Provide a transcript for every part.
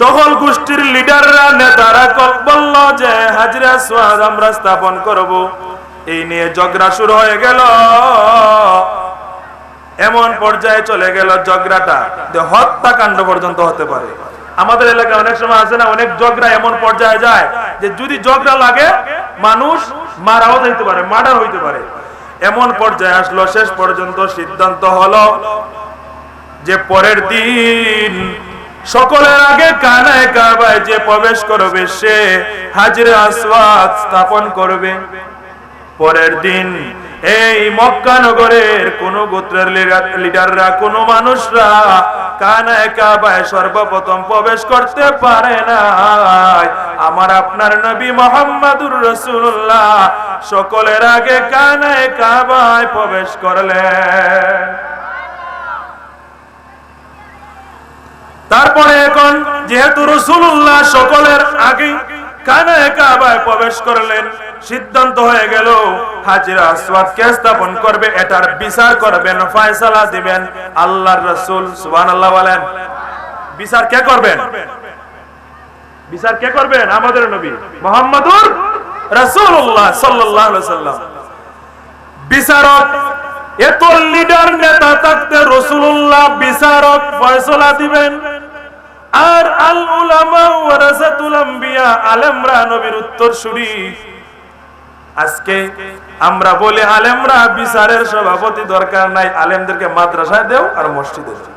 সকল গোষ্ঠীর লিডাররা, নেতারা বলল যে, হাজরা সোয়াদ আমরা স্থাপন করব। এই নিয়ে ঝগড়া শুরু হয়ে গেল। এমন পর্যায়ে চলে গেল ঝগড়াটা। হত্যাকাণ্ড পর্যন্ত হতে পারে। আমাদের এলাকায় অনেক সময় আছে না, অনেক ঝগড়া এমন পর্যায়ে যায় যে, যদি ঝগড়া লাগে, মানুষ মারাও যাইতে পারে, মার্ডার হইতে পারে। এমন পর্যায়ে আসলো, শেষ পর্যন্ত সিদ্ধান্ত হলো যে, পরের দিন সকলের আগে কানায় কাবায় যে প্রবেশ করবে, সে হাজিরে আসওয়াদ স্থাপন করবে। পরের দিন এই মক্কা নগরের কোন গোত্রের লিডাররা, কোন মানুষরা কানায় কাবায় সর্বপ্রথম প্রবেশ করতে পারে না আমার আপনার নবী মোহাম্মদুর রসুল্লাহ সকলের আগে কানায় কাবায় প্রবেশ করলেন। তারপরে এখন যেহেতু রসুল্লাহ সকলের আগে কানে কাবায় প্রবেশ করলেন, সিদ্ধান্ত হয়ে গেল, হাজিরা করবে, এটার বিচার করবেন, ফয়সালা দিবেন আল্লাহর বলেন। বিচার কে করবেন? বিচার কে করবেন? আমাদের নবী রাসূলুল্লাহ সাল্লাম বিচারক, এত লিডার নেতা থাকতে রসুল্লাহ বিচারক ফয়সলা দিবেন আর আল উলামা ওয়ারাসাতুল আম্বিয়া আলেমরা নবীর উত্তরসূরি আজকে আমরা বলি আলেমরা বিচারের সভাপতি দরকার নাই, আলেমদেরকে মাদ্রাসায় দেও আর মসজিদে দেও।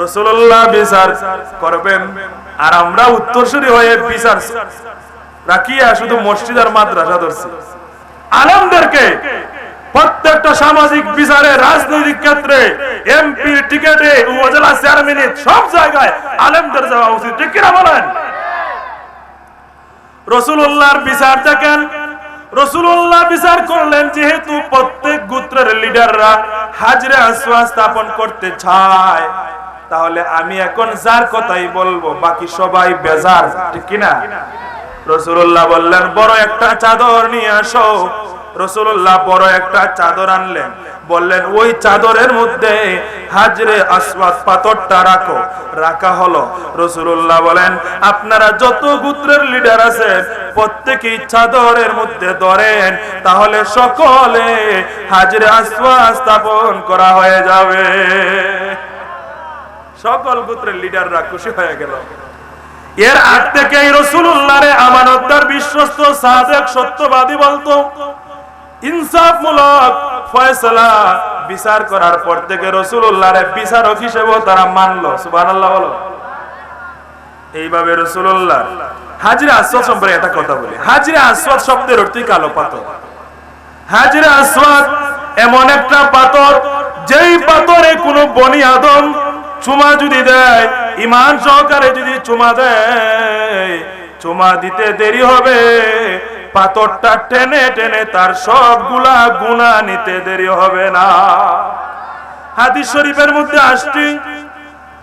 রসুল্লাহ বিচার করবেন আর আমরা উত্তরসূরি হয়ে বিচার রাখিয়া শুধু মসজিদ আর মাদ্রাসা ধরছি। আলেমদেরকে প্রত্যেকটা সামাজিক বিচারে, রাজনৈতিক ক্ষেত্রে, এমপি, টিকেটে, উপজেলা চেয়ারম্যান, সব জায়গায় আলেমদের যাওয়া উচিত। ঠিক কিনা বলেন? রসুল্লাহর বিচার দেখেন রসুল্লাহ বিচার করলেন যেহেতু প্রত্যেক গোত্রের লিডাররা হাজরে স্থাপন করতে চায়। তাহলে আমি এখন যার কথাই বলব, বাকি সবাই বেজার, ঠিক কিনা? রসুল্লাহ বললেন, বড় একটা চাদর নিয়ে আসো। রসুল্লাহ বড় একটা চাদর আনলেন। বললেন, ওই চাদরের মধ্যে হাজরে আসওয়াদ পাথরটা রাখো। রাখা হলো। রসুল্লাহ বলেন, আপনারা যত গোত্রের লিডার আছেন, প্রত্যেকেই চাদরের মধ্যে ধরেন, তাহলে সকলে হাজরে আসওয়াদ স্থাপন করা হয়ে যাবে। সকল গোত্রের লিডাররা খুশি হয়ে গেল। এর আগ থেকে রসুল্লাহরে আমানতদার বিশ্বস্ত সাদেক সত্যবাদী বলতো ইনসাফমূলক ফয়সালা বিচার করার পর থেকে রসুল্লাহরে বিচারক হিসেবেও তারা মানলো। সুবহানাল্লাহ বলো। এইভাবে রসুল্লাহ হাজিরা আসওয়াদ সম্পর্কে একটা কথা বলি। হাজিরা আসওয়াদ শব্দের কালো পাথর। হাজিরা আসওয়াদ এমন একটা পাথর, যেই পাথরে কোনো বনি আদম চুমা যদি দেয় ইমান সহকারে যদি চুমা দেয়, চুমা দিতে দেরি হবে। পাথরটা টেনে টেনে তার সবগুলা গুণা নিতে দেরি হবে না। হাদিস শরীফের মধ্যে আসছি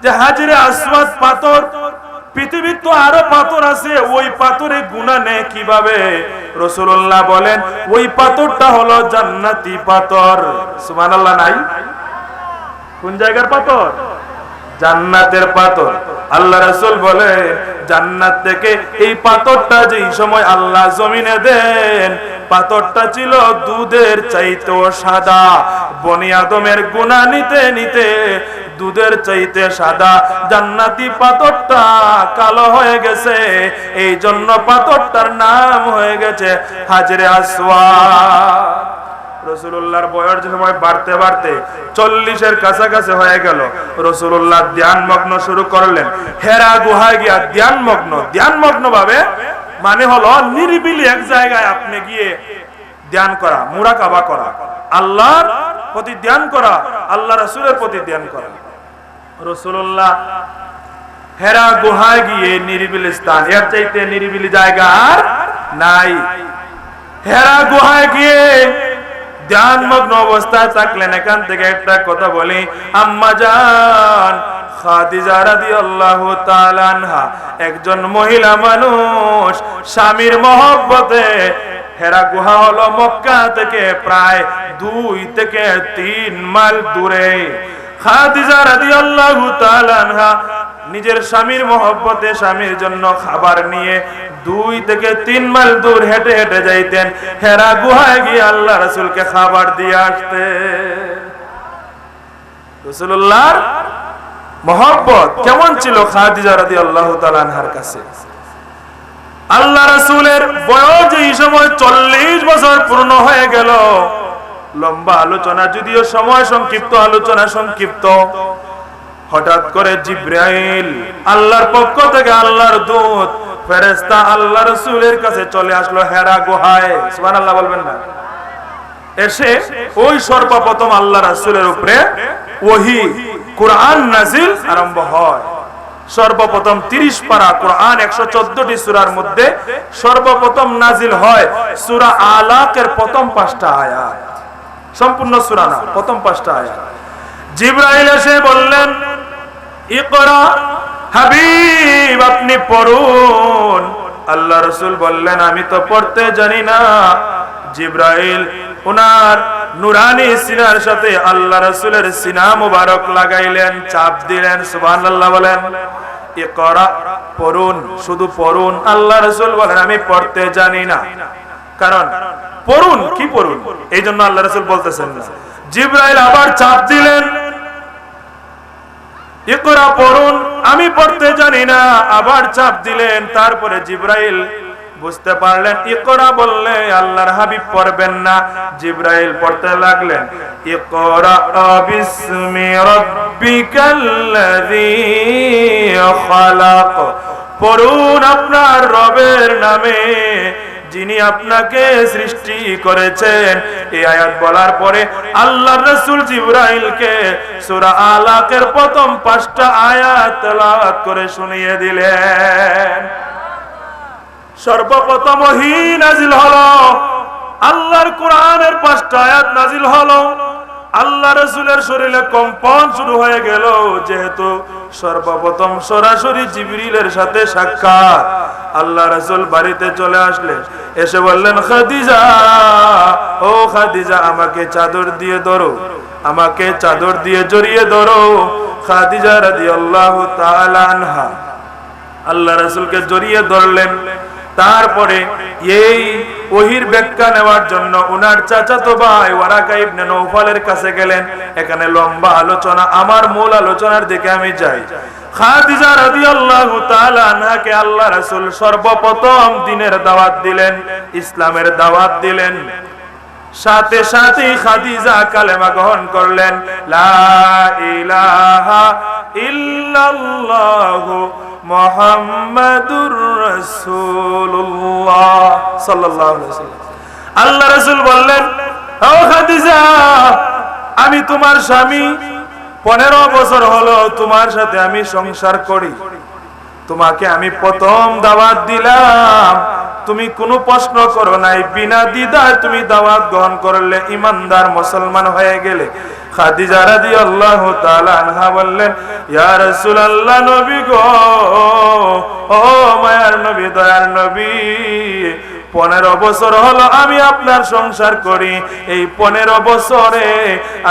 যে হাজিরে আসওয়াদ পাথর, পৃথিবীর তো আরও পাথর আছে, ওই পাথরে গুণা নেয় কীভাবে? রসুল্লাহ বলেন, ওই পাথরটা হলো জান্নাতি পাথর। সুবহানাল্লাহ, নাই? কোন জায়গার পাথর? জান্নাতের পাথর। আল্লাহ রাসূল বলে, জান্নাত থেকে এই পাথরটা যেই সময় আল্লাহ জমিনে দেন, পাথরটা ছিল দুধের চাইতেও সাদা। বনি আদমের গুণা নিতে নিতে দুধের চাইতে সাদা। জান্নাতি পাথরটা কালো হয়ে গেছে এই জন্য পাথরটার নাম হয়ে গেছে হাজরে আসওয়াদ। রসুল্লাহর বয়স সময় বাড়তে বাড়তে চল্লিশের কাছাকাছি হয়ে গেল। রসুল্লাহ ধ্যান মগ্ন শুরু করলেন। হেরা গুহায় গিয়া ধ্যান মগ্ন ধ্যান মগ্ন ভাবে মানে হলো নিরিবিলি এক জায়গায় আপনি গিয়ে ধ্যান করা, মুরাকাবা করা। আল্লাহর প্রতি ধ্যান করা, আল্লাহ রসুলের প্রতি ধ্যান করা। রসুল্লাহ হেরা গুহায় গিয়ে নিরিবিলি স্থান, এর চাইতে নিরিবিলি জায়গা আর নাই। হেরা গুহায় গিয়ে ধ্যানমগ্ন অবস্থায় থাকলেন, এখান থেকে একটা কথা বলি। আম্মা জান, খাদিজা রাদিয়াল্লাহু তাআলা আনহা, একজন মহিলা মানুষ, স্বামীর মহব্বতে হেরা গুহা হলো মক্কা থেকে প্রায় দুই থেকে তিন মাইল দূরে। খাদিজা রাদিয়াল্লাহু তাআলা আনহা নিজের স্বামীর মহব্বতে স্বামীর জন্য খাবার নিয়ে দুই থেকে তিন মাইল দূর হেঁটে হেঁটে যাইতেন। হেরা গুহায় গিয়ে আল্লাহ রসুলকে খাবার দিয়ে আসতে। রসুল্লাহর মহব্বত কেমন ছিল খাদিজা রাদি আল্লাহ তালানহার কাছে? আল্লাহ রসুলের বয়স এই সময় চল্লিশ বছর পূর্ণ হয়ে গেল। লম্বা আলোচনা, যদিও সময় সংক্ষিপ্ত, আলোচনা সংক্ষিপ্ত। হঠাৎ করে জিব্রাইল আল্লাহর পক্ষ থেকে আল্লাহর দূত ফেরেস্তা আল্লাহ রসুলের কাছে চলে আসলো হেরা গুহায়। সুবহানাল্লাহ বলবেন না। এসে ওই সর্বপ্রথম আল্লাহ রাসূলের উপরে ওহি, কোরআন নাজিল আরম্ভ হয়। সর্বপ্রথম 30 পারা কোরআন 114টি সূরার মধ্যে সর্বপ্রথম নাজিল হয় সুরা আলাকের প্রথম পাঁচটা আয়াত। সম্পূর্ণ সূরা না, প্রথম পাঁচটা আয়াত। জিব্রাইল এসে বললেন ইকরা, হাবিব, আপনি পড়ুন। আল্লাহ রসুল বললেন, আমি তো পড়তে জানি না। জিব্রাইল ওনার নুরানি সিনার সাথে আল্লাহ রসুলের সিনা মুবারক লাগাইলেন, চাপ দিলেন, সুবহানাল্লাহ বলেন, ইকরা, পড়ুন, শুধু পড়ুন। আল্লাহ রসুল বলেন, আমি পড়তে জানি না। কারণ, পড়ুন, কি পড়ুন? এই জন্য আল্লাহ রসুল বলতেছেন না। জিব্রাইল আবার চাপ দিলেন ইকরা পড়ুন, আমি পড়তে জানি না, আবার চাপ দিলেন, তারপরে জিব্রাইল বুঝতে পারলেন ইকরা বললে আল্লাহর হাবিব পড়বেন না। জিব্রাইল পড়তে লাগলেন ইকরা বিসমি রাব্বিকাল্লাযী খালাক, পড়ুন আপনার রবের নামে যিনি আপনাকে সৃষ্টি করেছেন, এই আয়াত বলার পরে আল্লাহ রসুল জিব্রাইলকে সূরা আলাকের প্রথম পাঁচটা আয়াত করে শুনিয়ে দিলেন। সর্বপ্রথম ওহী নাজিল হলো, আল্লাহর কোরআনের পাঁচটা আয়াত নাজিল হলো। আল্লাহ রসুলের শরীরে কম্পন শুরু হয়ে গেল, যেহেতু সর্বপ্রথম সরাসরি জিবরিলের সাথে সাক্ষাৎ। আল্লাহ রসুল বাড়িতে চলে আসলেন, এসে বললেন, খাদিজা, ও খাদিজা, আমাকে চাদর দিয়ে ধরো, আমাকে চাদর দিয়ে জড়িয়ে ধরো। খাদিজা তাআলা আনহা আল্লাহ রসুলকে জড়িয়ে ধরলেন। তারপরে এই ওহির ব্যাখ্যা নেওয়ার জন্য উনার চাচাতো ভাই ওয়ারাকা ইবনে নৌফালের কাছে গেলেন। এখানে লম্বা আলোচনা, আমার মূল আলোচনার দিকে আমি যাই। খাদিজা রাদিয়াল্লাহু তাআলা আনহাকে আল্লাহ রাসূল সর্বপ্রথম দিনের দাওয়াত দিলেন, ইসলামের দাওয়াত দিলেন। সাথে সাথে খাদিজা কালেমা গ্রহণ করলেন আল্লাহ রাসূল বললেন, ও খাদিজা, আমি তোমার স্বামী, পনেরো বছর হলো তোমার সাথে আমি সংসার করি। তোমাকে আমি প্রথম দাওয়াত দিলাম। তুমি কোনো প্রশ্ন করো নাই। বিনা দ্বিধায় তুমি দাওয়াত গ্রহণ করলে ইমানদার মুসলমান হয়ে গেলে। খাদিজা রাদিয়াল্লাহু তাআলা আনহা বললেন নবী গো, ও মায়ার নবী, দয়ার নবী, পনেরো বছর হলো আমি আপনার সংসার করি। এই পনেরো বছরে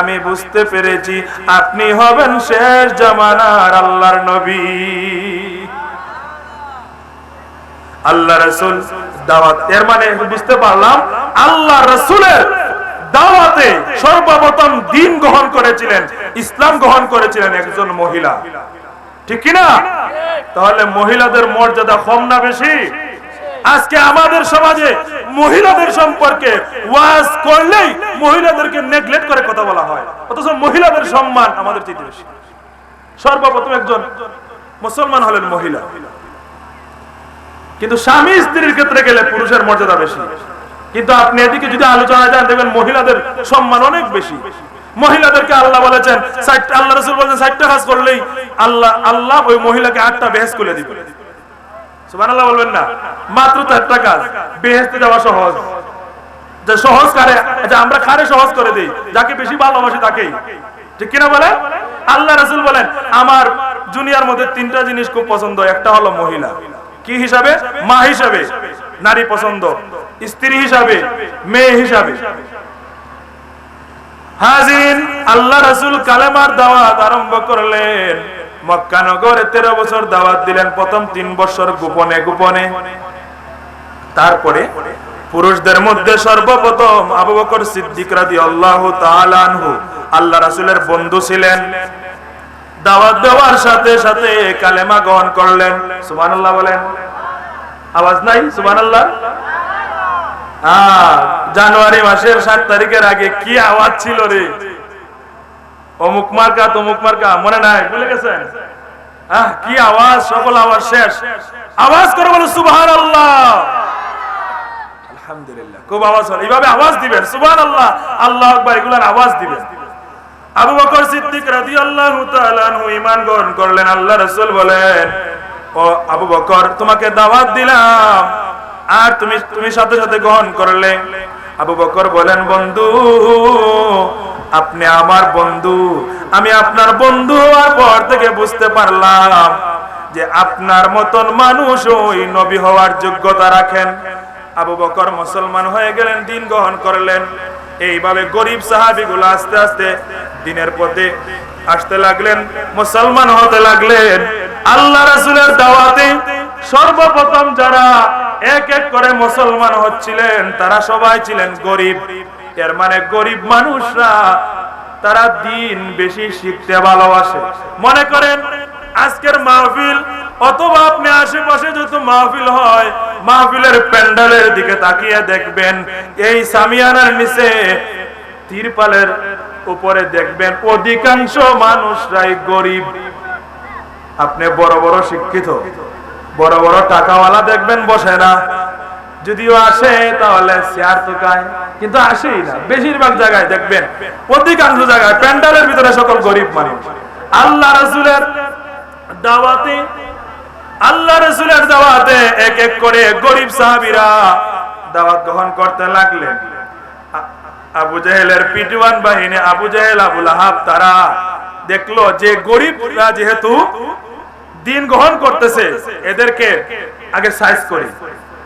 আমি বুঝতে পেরেছি, আপনি হবেন শেষ জামানার আল্লাহর নবী। আল্লাহ রসুল দাওয়াত। এর মানে বুঝতে পারলাম, আল্লাহ রসুলের দাওয়াতে সর্বপ্রথম দিন গ্রহণ করেছিলেন, ইসলাম গ্রহণ করেছিলেন একজন মহিলা। ঠিক কিনা? তাহলে মহিলাদের মর্যাদা কম না বেশি? আজকে আমাদের সমাজে মহিলাদের সম্পর্কে ওয়াজ করলেই মহিলাদেরকে নেগলেক্ট করে কথা বলা হয়। অথচ মহিলাদের সম্মান আমাদের চেয়ে বেশি। সর্বপ্রথম একজন মুসলমান হলেন মহিলা। কিন্তু স্বামী স্ত্রীর ক্ষেত্রে গেলে পুরুষের মর্যাদা বেশি। কিন্তু আপনি এদিকে যদি আলোচনা যান, দেখবেন মহিলাদের সম্মান অনেক বেশি। মহিলাদেরকে আল্লাহ বলেছেন আল্লাহ রসুল বলেছেন, ষাটটা কাজ করলেই আল্লাহ আল্লাহ ওই মহিলাকে আটটা বেহেস করে দিবে। বলবেন না। মাত্র চারটা কাজ বেহেস্তে যাওয়া সহজ। যে সহজ কারে, যে আমরা কারে সহজ করে দেই, যাকে বেশি ভালোবাসি তাকেই। ঠিক কিনা বলে আল্লাহ রাসূল বলেন, আমার জুনিয়ার মধ্যে তিনটা জিনিস খুব পছন্দ, একটা হলো মহিলা। কি হিসাবে? মা হিসাবে। নারী পছন্দ। স্ত্রী হিসাবে। মেয়ে হিসাবে। হাজিরিন আল্লাহ রাসূল কালেমার দাওয়াত আরম্ভ করলেন। মক্কানগরে তেরো বছর দাওয়াত দিলেন। প্রথম তিন বছর গোপনে গোপনে। তারপরে পুরুষদের মধ্যে সর্বপ্রথম আবু বকর সিদ্দিক তাআলা আনহু আল্লাহ রাসূলের বন্ধু ছিলেন। দাওয়াত দেওয়ার সাথে সাথে কালেমা গ্রহণ করলেন। সুবহানাল্লাহ বলেন। আওয়াজ নাই? সুবহানাল্লাহ? হ্যাঁ জানুয়ারি মাসের সাত তারিখের আগে কি আওয়াজ ছিল রে? অমুক মার্কা, তমুক মার্কা, মনে নাই? ভুলে গেছেন? আহ, কি আওয়াজ? সকল আওয়াজ শেষ। আওয়াজ করে বলো সুবহান আল্লাহ আলহামদুলিল্লাহ, খুব আওয়াজ হল। এইভাবে আওয়াজ দিবেন সুবহান আল্লাহ আল্লাহ আকবার, এগুলার আওয়াজ দিবেন। আবু বকর সিদ্দিক রাদিয়াল্লাহু তাআলা ঈমান গ্রহণ করলেন। আল্লাহ রাসূল বলেন, ও আবু বকর, তোমাকে দাওয়াত দিলাম। আর তুমি তুমি সাথে সাথে গ্রহণ করলে। আবু বকর বলেন, বন্ধু, আপনি আমার বন্ধু। আমি আপনার বন্ধু হওয়ার পর থেকে বুঝতে পারলাম যে আপনার মতন মানুষ ওই নবী হওয়ার যোগ্যতা রাখেন। আবু বকর মুসলমান হয়ে গেলেন, দিন গ্রহণ করলেন। এইভাবে গরিব সাহাবিগুলো আস্তে আস্তে দিনের পথে আসতে লাগলেন, মুসলমান হতে লাগলেন। আল্লাহ রাসূলের দাওয়াতে সর্বপ্রথম যারা এক এক করে মুসলমান হচ্ছিলেন, তারা সবাই ছিলেন গরিব। এর মানে গরিব মানুষরা তারা দিন বেশি শিখতে ভালোবাসে। মনে করেন আজকের মাহফিল, অথবা আপনি আশেপাশে যত মাহফিল হয়, মাহফিলের প্যান্ডেলের দিকে তাকিয়ে দেখবেন, এই সামিয়ানার নিচে তিরপালের উপরে দেখবেন, অধিকাংশ মানুষরাই গরিব। আপনি বড় বড় শিক্ষিত, বড় বড় টাকাওয়ালা দেখবেন, বসে না। যদিও আসে, তাহলে শেয়ার তো গায় কিন্তু আসেই না। বেশিরভাগ জায়গায় দেখবেন, অধিকাংশ জায়গায় প্যান্ডেলের ভিতরে সকল গরিব মানুষ। আল্লাহ রাসূলের দাওয়াতে, আল্লাহ রাসূলের দাওয়াতে এক এক করে গরিব সাহাবীরা দাওয়াত গ্রহণ করতে লাগলেন। আবু জাহেলের পিটওয়ান বাহিনী, আবু জাহেল, আবু লাহাব, তারা দেখল যে গরিবরা যেহেতু দিন গ্রহণ করতেছে, এদেরকে আগে সাইজ করি।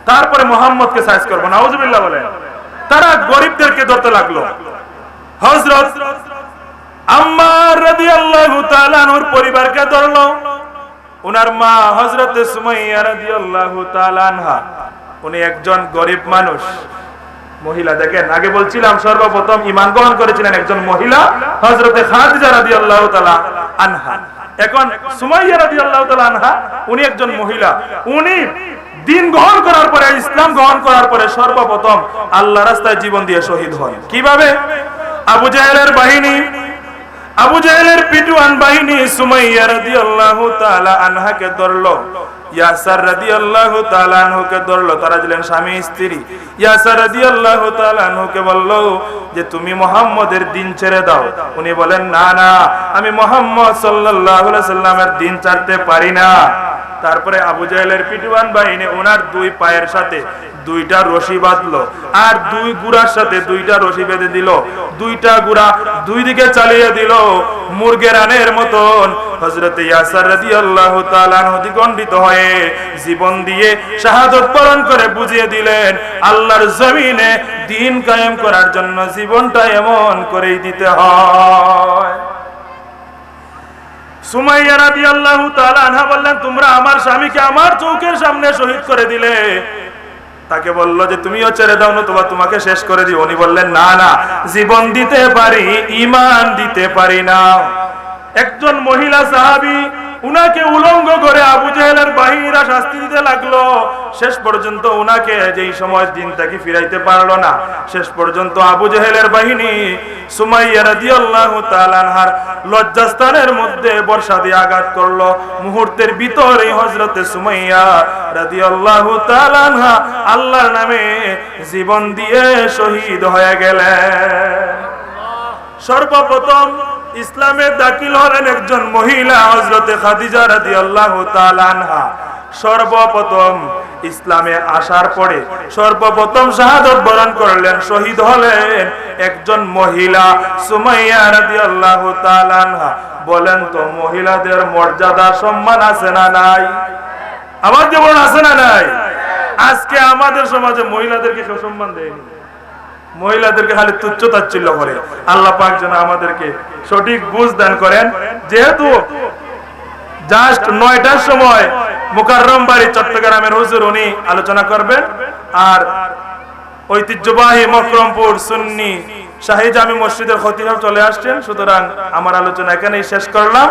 তারপরে মোহাম্মদকে সাইজ করব, নাউজুবিল্লাহ বলে তারা গরিবদেরকে ধরতে লাগল। হযরত আম্মার রাদিয়াল্লাহু তাআলা পরিবারকে ধরলো। ওনার মা আনহা, উনি একজন গরিব মানুষ, মহিলা। দেখেন, আগে বলছিলাম সর্বপ্রথম ঈমান গ্রহণ করেছিলেন একজন মহিলা, হযরতে খাদিজা রাদিয়াল্লাহু তাআলা আনহা। এখন সুমাইয়া রাদিয়াল্লাহু তাআলা আনহা, উনি একজন মহিলা। উনি দিন গ্রহণ করার পরে, ইসলাম গ্রহণ করার পরে সর্বপ্রথম আল্লাহ রাস্তায় জীবন দিয়ে শহীদ হন। কীভাবে? আবু জাহেলের বাহিনী আবু জাহেলের পিটুয়ান বাহিনী সুমাইয়া রাদিয়াল্লাহু তাআলা আনহাকে ধরলো। ইয়াসার রাদিয়াল্লাহু তাআলা আনহুকে ধরলো। তারা ছিলেন স্বামী, স্ত্রী। ইয়াসার রাদিয়াল্লাহু তাআলা আনহুকে বলল, যে তুমি মুহাম্মদের দিন ছেড়ে দাও। উনি বলেন, না না, আমি মুহাম্মদ সাল্লাল্লাহু আলাইহি সাল্লামের দিন ছাড়তে পারি না। তারপরে আবু জাহেলের পিটুয়ান বাহিনী ওনার দুই পায়ের সাথে দুইটা রশি বাঁধলো আর দুই গুড়ার সাথে দুইটা রশি বেঁধে দিল। দুইটা গুড়া দুই দিকে চালিয়ে দিল মুরগের আনের মতন। হযরত ইয়াসার রাদিয়াল্লাহু তাআলা আনহু জীবন দিয়ে শাহাদত বরণ করে বুঝিয়ে দিলেন, আল্লাহর জমিনে দিন কায়েম করার জন্য জীবনটা এমন করেই দিতে হয়। সুমাইয়া রাদি আল্লাহ আনহা বললেন, তোমরা আমার স্বামীকে আমার চৌকের সামনে শহীদ করে দিলে। তাকে বলল যে, তুমিও ছেড়ে দাও না তোমার তোমাকে শেষ করে দিও উনি বললেন, না না, জীবন দিতে পারি ইমান দিতে পারি না। একজন মহিলা সাহাবী উনাকে উলঙ্গ করে আবু জাহেলের বাহিনীরা শাস্তি দিতে লাগল। শেষ পর্যন্ত উনাকে যেই সময় দিন তাকে ফিরাইতে পারল না, শেষ পর্যন্ত আবু জাহেলের বাহিনী বর্ষা দিয়ে আঘাত করল। মুহূর্তের ভিতরে সুমাইয়া আল্লাহর নামে জীবন দিয়ে শহীদ হয়ে গেলেন। সর্বপ্রথম ইসলামে দাখিল হলেন একজন মহিলা হজরতে খাদিজা রাদিয়াল্লাহু তাআলা আনহা। সর্বপ্রথম ইসলামে আসার পরে সর্বপ্রথম শাহাদত বরণ করলেন, শহীদ হলেন একজন মহিলা, সুমাইয়া রাদিয়াল্লাহু আল্লাহ আনহা। বলেন তো, মহিলাদের মর্যাদা, সম্মান আছে না নাই? আমার যেমন আছে না নাই? আজকে আমাদের সমাজে মহিলাদেরকে সম্মান দেয়নি। মহিলাদেরকে খালি তুচ্ছ তাচ্ছিল্য করে। আল্লাহ পাক যেন আমাদেরকে সঠিক বুঝ দান করেন। যেহেতু জাস্ট নয়টার সময় মুকাররম বাড়ি চট্টগ্রামের হুজুর উনি আলোচনা করবেন। আর ঐতিহ্যবাহী মকরমপুর সুন্নি শাহী জামি মসজিদের খতিব চলে আসছেন। সুতরাং আমার আলোচনা এখানেই শেষ করলাম।